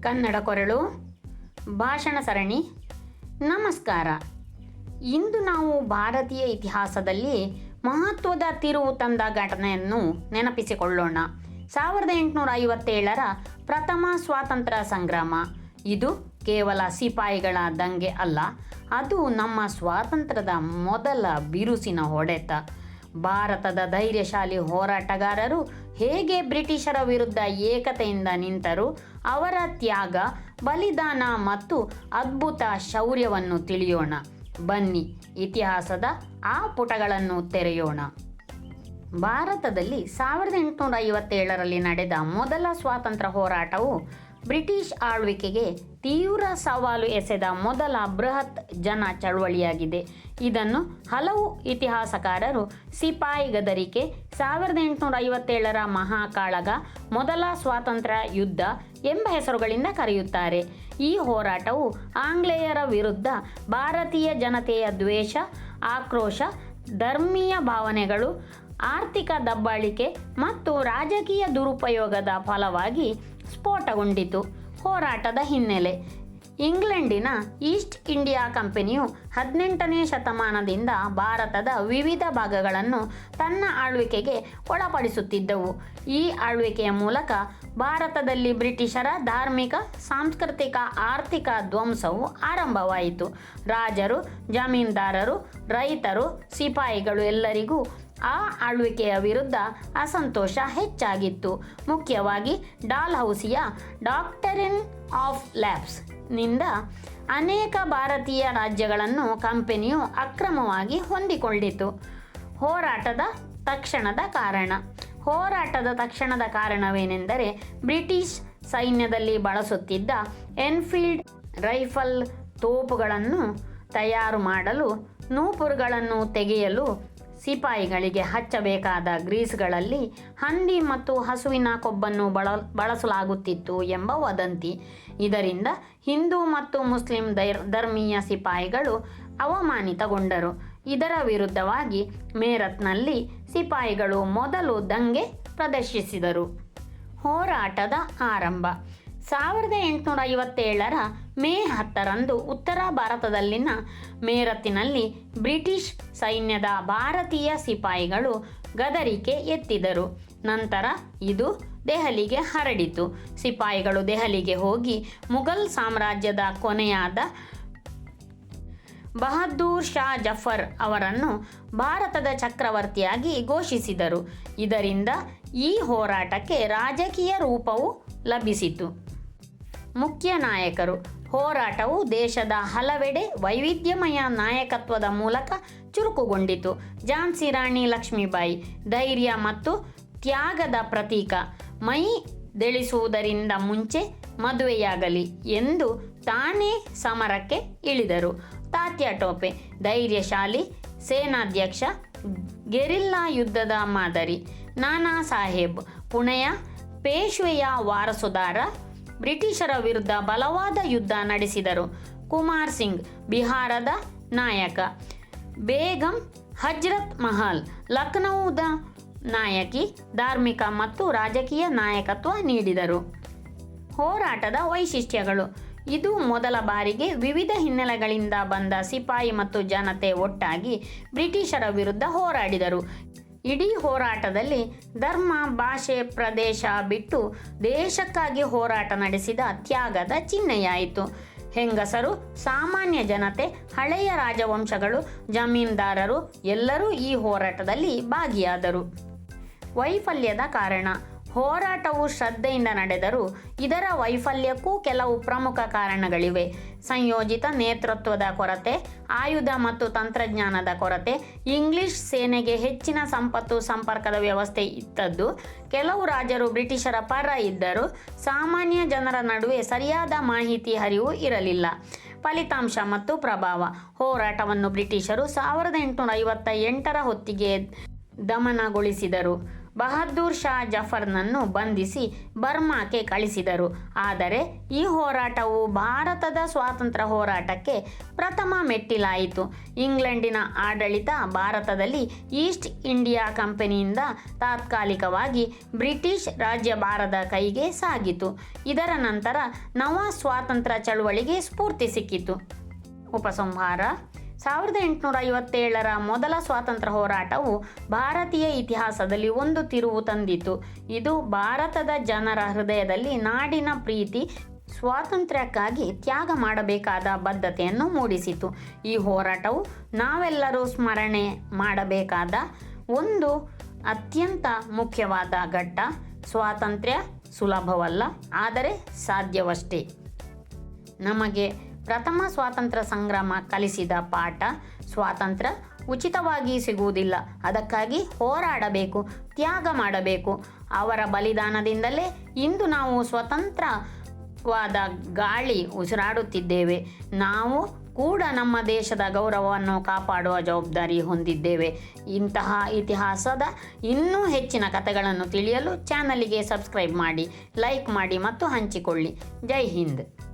ಕನ್ನಡ ಕೊರಳು, ಭಾಷಣ ಸರಣಿ, ನಮಸ್ಕಾರ. ಇಂದು ನಾವು ಭಾರತೀಯ ಇತಿಹಾಸದಲ್ಲಿ ಮಹತ್ವದ ತಿರುವು ತಂದ ಘಟನೆಯನ್ನು ನೆನಪಿಸಿಕೊಳ್ಳೋಣ. ಸಾವಿರದ ಎಂಟುನೂರ ಐವತ್ತೇಳರ ಪ್ರಥಮ ಸ್ವಾತಂತ್ರ್ಯ ಸಂಗ್ರಾಮ. ಇದು ಕೇವಲ ಸಿಪಾಯಿಗಳ ದಂಗೆ ಅಲ್ಲ, ಅದು ನಮ್ಮ ಸ್ವಾತಂತ್ರ್ಯದ ಮೊದಲ ಬಿರುಸಿನ ಹೊಡೆತ. ಭಾರತದ ಧೈರ್ಯಶಾಲಿ ಹೋರಾಟಗಾರರು ಹೇಗೆ ಬ್ರಿಟಿಷರ ವಿರುದ್ಧ ಏಕತೆಯಿಂದ ನಿಂತರು, ಅವರ ತ್ಯಾಗ, ಬಲಿದಾನ ಮತ್ತು ಅದ್ಭುತ ಶೌರ್ಯವನ್ನು ತಿಳಿಯೋಣ. ಬನ್ನಿ ಇತಿಹಾಸದ ಆ ಪುಟಗಳನ್ನು ತೆರೆಯೋಣ. ಭಾರತದಲ್ಲಿ ಸಾವಿರದ ಎಂಟುನೂರ ಐವತ್ತೇಳರಲ್ಲಿ ನಡೆದ ಮೊದಲ ಸ್ವಾತಂತ್ರ್ಯ ಹೋರಾಟವು ಬ್ರಿಟಿಷ್ ಆಳ್ವಿಕೆಗೆ ತೀವ್ರ ಸವಾಲು ಎಸೆದ ಮೊದಲ ಬೃಹತ್ ಜನ ಚಳವಳಿಯಾಗಿದೆ. ಇದನ್ನು ಹಲವು ಇತಿಹಾಸಕಾರರು ಸಿಪಾಯಿ ಗದರಿಕೆ ಸಾವಿರದ ಎಂಟುನೂರ ಐವತ್ತೇಳರ ಮಹಾಕಾಳಗ ಮೊದಲ ಸ್ವಾತಂತ್ರ್ಯ ಯುದ್ಧ ಎಂಬ ಹೆಸರುಗಳಿಂದ ಕರೆಯುತ್ತಾರೆ. ಈ ಹೋರಾಟವು ಆಂಗ್ಲೇಯರ ವಿರುದ್ಧ ಭಾರತೀಯ ಜನತೆಯ ದ್ವೇಷ, ಆಕ್ರೋಶ, ಧರ್ಮೀಯ ಭಾವನೆಗಳು, ಆರ್ಥಿಕ ದಬ್ಬಾಳಿಕೆ ಮತ್ತು ರಾಜಕೀಯ ದುರುಪಯೋಗದ ಫಲವಾಗಿ ಸ್ಫೋಟಗೊಂಡಿತು. ಹೋರಾಟದ ಹಿನ್ನೆಲೆ. ಇಂಗ್ಲೆಂಡಿನ ಈಸ್ಟ್ ಇಂಡಿಯಾ ಕಂಪನಿಯು ಹದಿನೆಂಟನೇ ಶತಮಾನದಿಂದ ಭಾರತದ ವಿವಿಧ ಭಾಗಗಳನ್ನು ತನ್ನ ಆಳ್ವಿಕೆಗೆ ಒಳಪಡಿಸುತ್ತಿದ್ದವು. ಈ ಆಳ್ವಿಕೆಯ ಮೂಲಕ ಭಾರತದಲ್ಲಿ ಬ್ರಿಟಿಷರ ಧಾರ್ಮಿಕ, ಸಾಂಸ್ಕೃತಿಕ, ಆರ್ಥಿಕ ಧ್ವಂಸವು ಆರಂಭವಾಯಿತು. ರಾಜರು, ಜಮೀನ್ದಾರರು, ರೈತರು, ಸಿಪಾಯಿಗಳು ಎಲ್ಲರಿಗೂ ಆ ಆಳ್ವಿಕೆಯ ವಿರುದ್ಧ ಅಸಂತೋಷ ಹೆಚ್ಚಾಗಿತ್ತು. ಮುಖ್ಯವಾಗಿ ಡಾಲ್ ಹೌಸಿಯ ಡಾಕ್ಟರಿನ್ ಆಫ್ ಲ್ಯಾಬ್ಸ್ನಿಂದ ಅನೇಕ ಭಾರತೀಯ ರಾಜ್ಯಗಳನ್ನು ಕಂಪನಿಯು ಅಕ್ರಮವಾಗಿ ಹೊಂದಿಕೊಂಡಿತು. ಹೋರಾಟದ ತಕ್ಷಣದ ಕಾರಣ. ಹೋರಾಟದ ತಕ್ಷಣದ ಕಾರಣವೇನೆಂದರೆ ಬ್ರಿಟಿಷ್ ಸೈನ್ಯದಲ್ಲಿ ಬಳಸುತ್ತಿದ್ದ ಎನ್ಫೀಲ್ಡ್ ರೈಫಲ್ ತೋಪುಗಳನ್ನು ತಯಾರು ಮಾಡಲು ನೂಪುರ್ಗಳನ್ನು ತೆಗೆಯಲು ಸಿಪಾಯಿಗಳಿಗೆ ಹಚ್ಚಬೇಕಾದ ಗ್ರೀಸ್ಗಳಲ್ಲಿ ಹಂದಿ ಮತ್ತು ಹಸುವಿನ ಕೊಬ್ಬನ್ನು ಬಳ ಬಳಸಲಾಗುತ್ತಿತ್ತು ಎಂಬ ವದಂತಿ. ಇದರಿಂದ ಹಿಂದೂ ಮತ್ತು ಮುಸ್ಲಿಂ ದೈರ್, ಧರ್ಮೀಯ ಸಿಪಾಯಿಗಳು ಅವಮಾನಿತಗೊಂಡರು. ಇದರ ವಿರುದ್ಧವಾಗಿ ಮೇರತ್ನಲ್ಲಿ ಸಿಪಾಯಿಗಳು ಮೊದಲು ದಂಗೆ ಪ್ರದರ್ಶಿಸಿದರು. ಹೋರಾಟದ ಆರಂಭ. ಸಾವಿರದ ಎಂಟುನೂರ ಐವತ್ತೇಳರ ಮೇ ಹತ್ತರಂದು ಉತ್ತರ ಭಾರತದಲ್ಲಿನ ಮೇರತ್ತಿನಲ್ಲಿ ಬ್ರಿಟಿಷ್ ಸೈನ್ಯದ ಭಾರತೀಯ ಸಿಪಾಯಿಗಳು ಗದರಿಕೆ ಎತ್ತಿದರು. ನಂತರ ಇದು ದೆಹಲಿಗೆ ಹರಡಿತು. ಸಿಪಾಯಿಗಳು ದೆಹಲಿಗೆ ಹೋಗಿ ಮುಘಲ್ ಸಾಮ್ರಾಜ್ಯದ ಕೊನೆಯಾದ ಬಹದ್ದೂರ್ ಶಾ ಜಫರ್ ಅವರನ್ನು ಭಾರತದ ಚಕ್ರವರ್ತಿಯಾಗಿ ಘೋಷಿಸಿದರು. ಇದರಿಂದ ಈ ಹೋರಾಟಕ್ಕೆ ರಾಜಕೀಯ ರೂಪವು ಲಭಿಸಿತು. ಮುಖ್ಯ ನಾಯಕರು. ಹೋರಾಟವು ದೇಶದ ಹಲವೆಡೆ ವೈವಿಧ್ಯಮಯ ನಾಯಕತ್ವದ ಮೂಲಕ ಚುರುಕುಗೊಂಡಿತು. ಝಾನ್ಸಿ ರಾಣಿ ಲಕ್ಷ್ಮೀಬಾಯಿ, ಧೈರ್ಯ ಮತ್ತು ತ್ಯಾಗದ ಪ್ರತೀಕ. ಮೈ ದೆಳಿಸುವುದರಿಂದ ಮುಂಚೆ ಮದುವೆಯಾಗಲಿ ಎಂದು ತಾನೇ ಸಮರಕ್ಕೆ ಇಳಿದರು. ತಾತ್ಯ ಟೋಪೆ, ಧೈರ್ಯಶಾಲಿ ಸೇನಾಧ್ಯಕ್ಷ ಗೆರಿಲ್ಲಾ ಯುದ್ಧದ ಮಾದರಿ. ನಾನಾ ಸಾಹೇಬ್, ಪುಣೆಯ ಪೇಶ್ವೆಯ ವಾರಸುದಾರ ಬ್ರಿಟಿಷರ ವಿರುದ್ಧ ಬಲವಾದ ಯುದ್ಧ ನಡೆಸಿದರು. ಕುಮಾರ್ ಸಿಂಗ್, ಬಿಹಾರದ ನಾಯಕ. ಬೇಗಂ, ಹಜ್ರತ್ ಮಹಲ್, ಲಖನೌದ ನಾಯಕಿ, ಧಾರ್ಮಿಕ ಮತ್ತು ರಾಜಕೀಯ ನಾಯಕತ್ವ ನೀಡಿದರು. ಹೋರಾಟದ ವೈಶಿಷ್ಟ್ಯಗಳು. ಇದು ಮೊದಲ ಬಾರಿಗೆ ವಿವಿಧ ಹಿನ್ನೆಲೆಗಳಿಂದ ಬಂದ ಸಿಪಾಯಿ ಮತ್ತು ಜನತೆ ಒಟ್ಟಾಗಿ ಬ್ರಿಟಿಷರ ವಿರುದ್ಧ ಹೋರಾಡಿದರು. ಇಡೀ ಹೋರಾಟದಲ್ಲಿ ಧರ್ಮ ಭಾಷೆ ಪ್ರದೇಶ ಬಿಟ್ಟು ದೇಶಕ್ಕಾಗಿ ಹೋರಾಟ ನಡೆಸಿದ ತ್ಯಾಗದ ಚಿಹ್ನೆಯಾಯಿತು. ಹೆಂಗಸರು, ಸಾಮಾನ್ಯ ಜನತೆ, ಹಳೆಯ ರಾಜವಂಶಗಳು, ಜಮೀನ್ದಾರರು ಎಲ್ಲರೂ ಈ ಹೋರಾಟದಲ್ಲಿ ಭಾಗಿಯಾದರು. ವೈಫಲ್ಯದ ಕಾರಣ ಹೋರಾಟವು ಶ್ರದ್ಧೆಯಿಂದ ನಡೆದರೂ ಇದರ ವೈಫಲ್ಯಕ್ಕೂ ಕೆಲವು ಪ್ರಮುಖ ಕಾರಣಗಳಿವೆ. ಸಂಯೋಜಿತ ನೇತೃತ್ವದ ಕೊರತೆ, ಆಯುಧ ಮತ್ತು ತಂತ್ರಜ್ಞಾನದ ಕೊರತೆ, ಇಂಗ್ಲಿಷ್ ಸೇನೆಗೆ ಹೆಚ್ಚಿನ ಸಂಪತ್ತು ಸಂಪರ್ಕದ ವ್ಯವಸ್ಥೆ ಇದ್ದದ್ದು, ಕೆಲವು ರಾಜರು ಬ್ರಿಟಿಷರ ಪರ ಇದ್ದರು ಸಾಮಾನ್ಯ ಜನರ ನಡುವೆ ಸರಿಯಾದ ಮಾಹಿತಿ ಹರಿವು ಇರಲಿಲ್ಲ. ಫಲಿತಾಂಶ ಮತ್ತು ಪ್ರಭಾವ. ಹೋರಾಟವನ್ನು ಬ್ರಿಟಿಷರು ಸಾವಿರದ ಎಂಟುನೂರ ಐವತ್ತ ಎಂಟರ ಹೊತ್ತಿಗೆ ದಮನಗೊಳಿಸಿದರು. ಬಹದ್ದೂರ್ ಶಾ ಜಫರ್ನನ್ನು ಬಂಧಿಸಿ ಬರ್ಮಾಕ್ಕೆ ಕಳಿಸಿದರು. ಆದರೆ ಈ ಹೋರಾಟವು ಭಾರತದ ಸ್ವಾತಂತ್ರ್ಯ ಹೋರಾಟಕ್ಕೆ ಪ್ರಥಮ ಮೆಟ್ಟಿಲಾಯಿತು. ಇಂಗ್ಲೆಂಡಿನ ಆಡಳಿತ ಭಾರತದಲ್ಲಿ ಈಸ್ಟ್ ಇಂಡಿಯಾ ಕಂಪನಿಯಿಂದ ತಾತ್ಕಾಲಿಕವಾಗಿ ಬ್ರಿಟಿಷ್ ರಾಜ್ಯ ಭಾರದ ಕೈಗೆ ಸಾಗಿತು. ಇದರ ನಂತರ ನವ ಸ್ವಾತಂತ್ರ್ಯ ಚಳುವಳಿಗೆ ಸ್ಫೂರ್ತಿ ಸಿಕ್ಕಿತು. ಉಪಸಂಹಾರ ಸಾವಿರದ ಎಂಟುನೂರ ಐವತ್ತೇಳರ ಮೊದಲ ಸ್ವಾತಂತ್ರ್ಯ ಹೋರಾಟವು ಭಾರತೀಯ ಇತಿಹಾಸದಲ್ಲಿ ಒಂದು ತಿರುವು ತಂದಿತು. ಇದು ಭಾರತದ ಜನರ ಹೃದಯದಲ್ಲಿ ನಾಡಿನ ಪ್ರೀತಿ, ಸ್ವಾತಂತ್ರ್ಯಕ್ಕಾಗಿ ತ್ಯಾಗ ಮಾಡಬೇಕಾದ ಬದ್ಧತೆಯನ್ನು ಮೂಡಿಸಿತು. ಈ ಹೋರಾಟವು ನಾವೆಲ್ಲರೂ ಸ್ಮರಣೆ ಮಾಡಬೇಕಾದ ಒಂದು ಅತ್ಯಂತ ಮುಖ್ಯವಾದ ಘಟ್ಟ. ಸ್ವಾತಂತ್ರ್ಯ ಸುಲಭವಲ್ಲ, ಆದರೆ ಸಾಧ್ಯವಷ್ಟೇ. ನಮಗೆ ಪ್ರಥಮ ಸ್ವಾತಂತ್ರ್ಯ ಸಂಗ್ರಾಮ ಕಲಿಸಿದ ಪಾಠ ಸ್ವಾತಂತ್ರ್ಯ ಉಚಿತವಾಗಿ ಸಿಗುವುದಿಲ್ಲ. ಅದಕ್ಕಾಗಿ ಹೋರಾಡಬೇಕು, ತ್ಯಾಗ ಮಾಡಬೇಕು. ಅವರ ಬಲಿದಾನದಿಂದಲೇ ಇಂದು ನಾವು ಸ್ವತಂತ್ರವಾದ ಗಾಳಿ ಉಸಿರಾಡುತ್ತಿದ್ದೇವೆ. ನಾವು ಕೂಡ ನಮ್ಮ ದೇಶದ ಗೌರವವನ್ನು ಕಾಪಾಡುವ ಜವಾಬ್ದಾರಿ ಹೊಂದಿದ್ದೇವೆ. ಇಂತಹ ಇತಿಹಾಸದ ಇನ್ನೂ ಹೆಚ್ಚಿನ ಕಥೆಗಳನ್ನು ತಿಳಿಯಲು ಚಾನಲಿಗೆ ಸಬ್ಸ್ಕ್ರೈಬ್ ಮಾಡಿ, ಲೈಕ್ ಮಾಡಿ ಮತ್ತು ಹಂಚಿಕೊಳ್ಳಿ. ಜೈ ಹಿಂದ್.